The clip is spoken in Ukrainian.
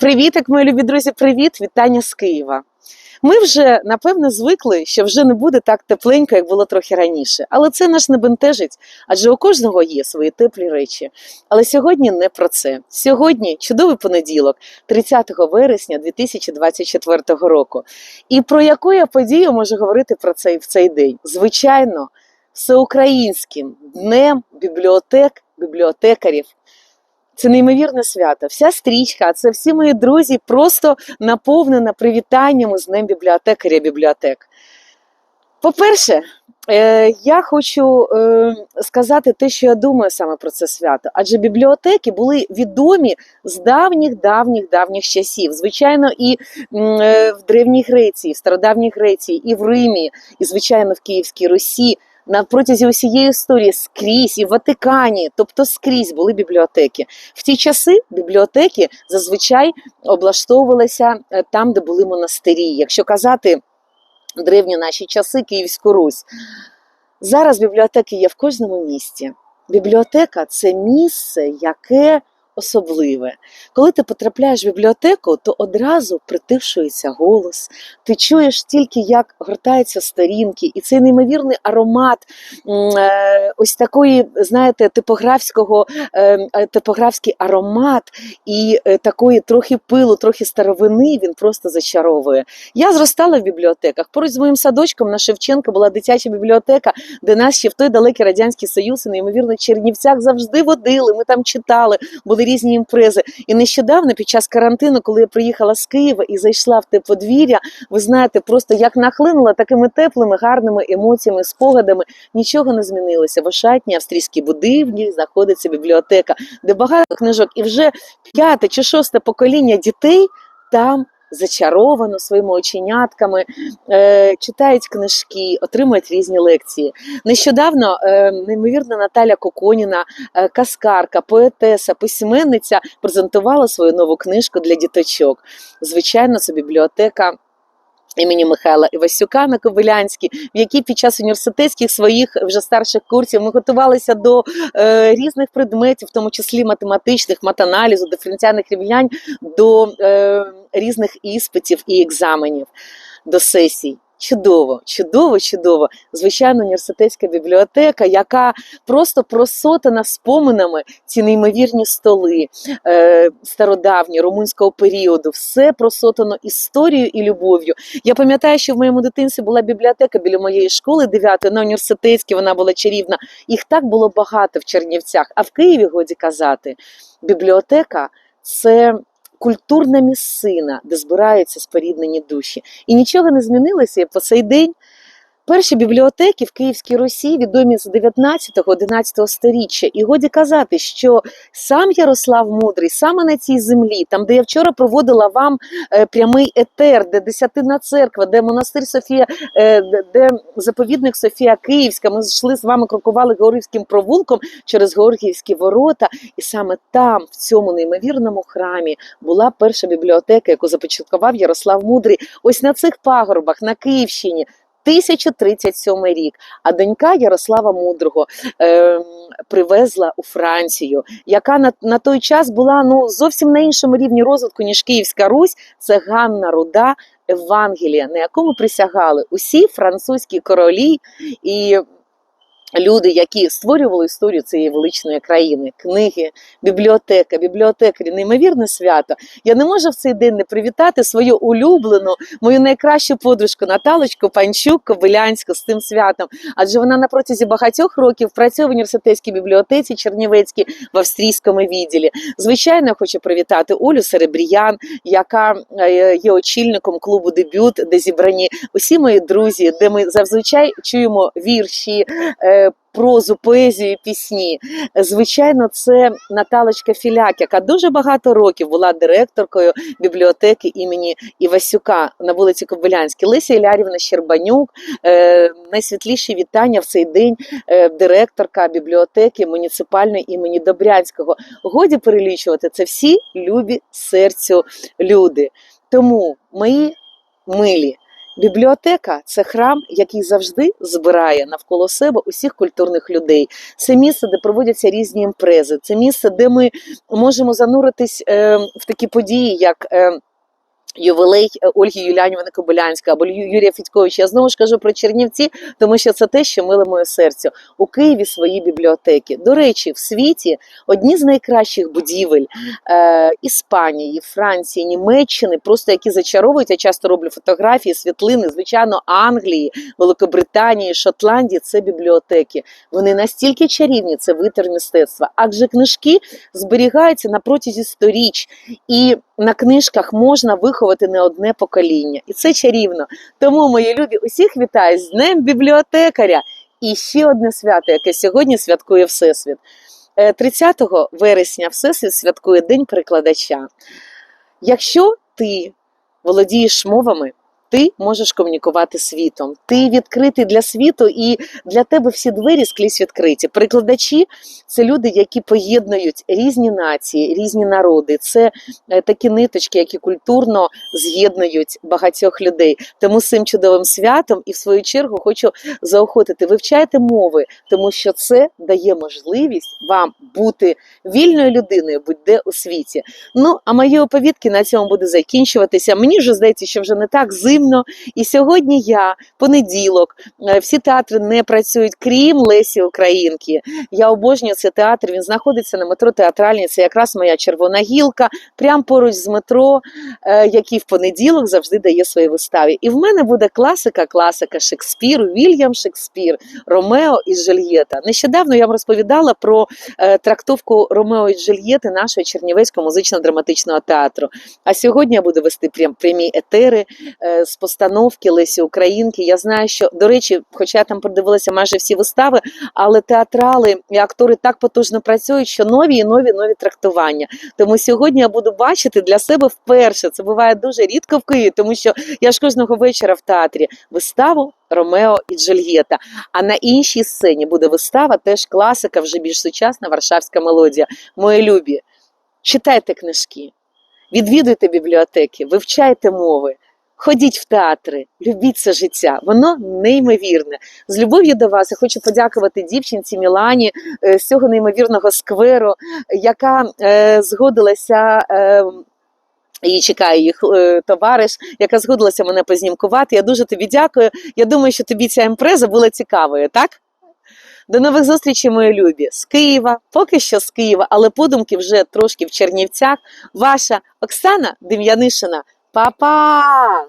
Привітик, мої любі друзі, привіт! Вітання з Києва. Ми вже напевно звикли, що вже не буде так тепленько, як було трохи раніше. Але це нас не бентежить, адже у кожного є свої теплі речі. Але сьогодні не про це. Сьогодні чудовий понеділок, 30 вересня 2024 року. І про яку я подію можу говорити про це в цей день? Звичайно, всеукраїнським днем бібліотек, бібліотекарів. Це неймовірне свято. Вся стрічка, це всі мої друзі, просто наповнена привітаннями з Днем бібліотекаря бібліотек. По-перше, е, я хочу е, сказати те, що я думаю саме про це свято. Адже бібліотеки були відомі з давніх, давніх, давніх часів. Звичайно, і е, в Древній Греції, в стародавній Греції, і в Римі, і звичайно в Київській Русі. На протязі усієї історії скрізь і в Ватикані, тобто скрізь були бібліотеки. В ті часи бібліотеки зазвичай облаштовувалися е, там, де були монастирі. Якщо казати древні наші часи, Київську Русь. Зараз бібліотеки є в кожному місті. Бібліотека це місце, яке особливе. Коли ти потрапляєш в бібліотеку, то одразу притишується голос. Ти чуєш тільки, як гортаються сторінки, і цей неймовірний аромат е, ось такої, знаєте, типографського, е, е, типографський аромат і такої трохи пилу, трохи старовини, він просто зачаровує. Я зростала в бібліотеках. Поруч з моїм садочком на Шевченка була дитяча бібліотека, де нас ще в той далекий радянський союз і неймовірно Чернівцях завжди водили. Ми там читали, були різні імпрези. І нещодавно, під час карантину, коли я приїхала з Києва і зайшла в те подвір'я, ви знаєте, просто як нахлинула такими теплими, гарними емоціями, спогадами. Нічого не змінилося. В Ошатні, австрійській будівлі знаходиться бібліотека, де багато книжок, і вже п'яте чи шосте покоління дітей там зачаровано своїми оченятками, е, читають книжки, отримують різні лекції. Нещодавно е, неймовірна Наталя Коконіна, е, каскарка, поетеса, письменниця презентувала свою нову книжку для діточок. Звичайно, це бібліотека. Імені Михайла Івасюка на Кобилянській, в якій під час університетських своїх вже старших курсів ми готувалися до е, різних предметів, в тому числі математичних, матаналізу, диференціальних рівнянь, до е, різних іспитів і екзаменів, до сесій. Чудово, чудово, чудово. Звичайно, університетська бібліотека, яка просто просотана споминами ці неймовірні столи е, стародавні румунського періоду, все просотано історією і любов'ю. Я пам'ятаю, що в моєму дитинстві була бібліотека біля моєї школи 9 на університетській, вона була чарівна. Їх так було багато в Чернівцях, а в Києві годі казати. Бібліотека це культурна місцина, де збираються споріднені душі. І нічого не змінилося і по цей день. Перші бібліотеки в Київській Русі відомі з 19-11 сторіччя. І годі казати, що сам Ярослав Мудрий, саме на цій землі, там, де я вчора проводила вам е, прямий етер, де Десятина церква, де монастир Софія, е, де, заповідник Софія Київська, ми йшли з вами, крокували Георгіївським провулком через Георгіївські ворота. І саме там, в цьому неймовірному храмі, була перша бібліотека, яку започаткував Ярослав Мудрий. Ось на цих пагорбах на Київщині. 1037 рік, а донька Ярослава Мудрого е, привезла у Францію, яка на, на той час була ну зовсім на іншому рівні розвитку, ніж Київська Русь. Це Ганна Руда, Евангелія, на якому присягали усі французькі королі і люди, які створювали історію цієї величної країни, книги, бібліотека, бібліотекарі, неймовірне свято. Я не можу в цей день не привітати свою улюблену, мою найкращу подружку Наталочку Панчук Кобилянську з цим святом. Адже вона на протязі багатьох років працює в університетській бібліотеці Чернівецькій в австрійському відділі. Звичайно, я хочу привітати Олю Серебріян, яка е, є очільником клубу Дебют, де зібрані усі мої друзі, де ми зазвичай чуємо вірші. Прозу, поезію, пісні. Звичайно, це Наталочка Філяк, яка дуже багато років була директоркою бібліотеки імені Івасюка на вулиці Кобилянській. Леся Ілярівна Щербанюк, е, найсвітліші вітання в цей день, е, директорка бібліотеки муніципальної імені Добрянського. Годі перелічувати це всі любі серцю люди. Тому мої милі. Бібліотека це храм, який завжди збирає навколо себе усіх культурних людей. Це місце, де проводяться різні імпрези. Це місце, де ми можемо зануритись е, в такі події, як. Ювілей е, Ольги Юлянівни Кобилянської або Юрія Федьковича. Я знову ж кажу про Чернівці, тому що це те, що миле моє серцю. У Києві свої бібліотеки. До речі, в світі одні з найкращих будівель е, Іспанії, Франції, Німеччини, просто які зачаровують. Я часто роблю фотографії, світлини, звичайно, Англії, Великобританії, Шотландії це бібліотеки. Вони настільки чарівні, це витер мистецтва. Адже книжки зберігаються на протязі сторіч, і на книжках можна виховати не одне покоління. І це чарівно. Тому, мої любі, усіх вітаю з Днем бібліотекаря. І ще одне свято, яке сьогодні святкує Всесвіт. Е, 30 вересня Всесвіт святкує День перекладача. Якщо ти володієш мовами, ти можеш комунікувати світом. Ти відкритий для світу, і для тебе всі двері скрізь відкриті. Перекладачі це люди, які поєднують різні нації, різні народи. Це е, такі ниточки, які культурно з'єднують багатьох людей. Тому з цим чудовим святом і в свою чергу хочу заохотити. Вивчайте мови, тому що це дає можливість вам бути вільною людиною, будь-де у світі. Ну а мої оповідки на цьому буде закінчуватися. Мені вже здається, що вже не так зимно. І сьогодні я, понеділок, е, всі театри не працюють, крім Лесі Українки. Я обожнюю цей театр. Він знаходиться на метро театральній. Це якраз моя червона гілка, прямо поруч з метро, е, який в понеділок завжди дає свої вистави. І в мене буде класика, класика Шекспір, Вільям Шекспір, Ромео і Джульєта. Нещодавно я вам розповідала про е, трактовку Ромео і Джульєти нашого Чернівецького музично-драматичного театру. А сьогодні я буду вести прям прямі етери з постановки Лесі Українки. Я знаю, що до речі, хоча я там продивилася майже всі вистави, але театрали і актори так потужно працюють, що нові і нові нові трактування. Тому сьогодні я буду бачити для себе вперше. Це буває дуже рідко в Києві, тому що я ж кожного вечора в театрі виставу. Ромео і Джульєта. А на іншій сцені буде вистава, теж класика, вже більш сучасна варшавська мелодія. Мої любі, читайте книжки, відвідуйте бібліотеки, вивчайте мови. Ходіть в театри, любіть це життя, воно неймовірне. З любов'ю до вас я хочу подякувати дівчинці Мілані е, з цього неймовірного скверу, яка е, згодилася. Е, Її чекає їх е, товариш, яка згодилася мене познімкувати. Я дуже тобі дякую. Я думаю, що тобі ця імпреза була цікавою, так? До нових зустрічей, мої любі, з Києва, поки що з Києва, але подумки вже трошки в Чернівцях. Ваша Оксана Дем'янишина. Па-па!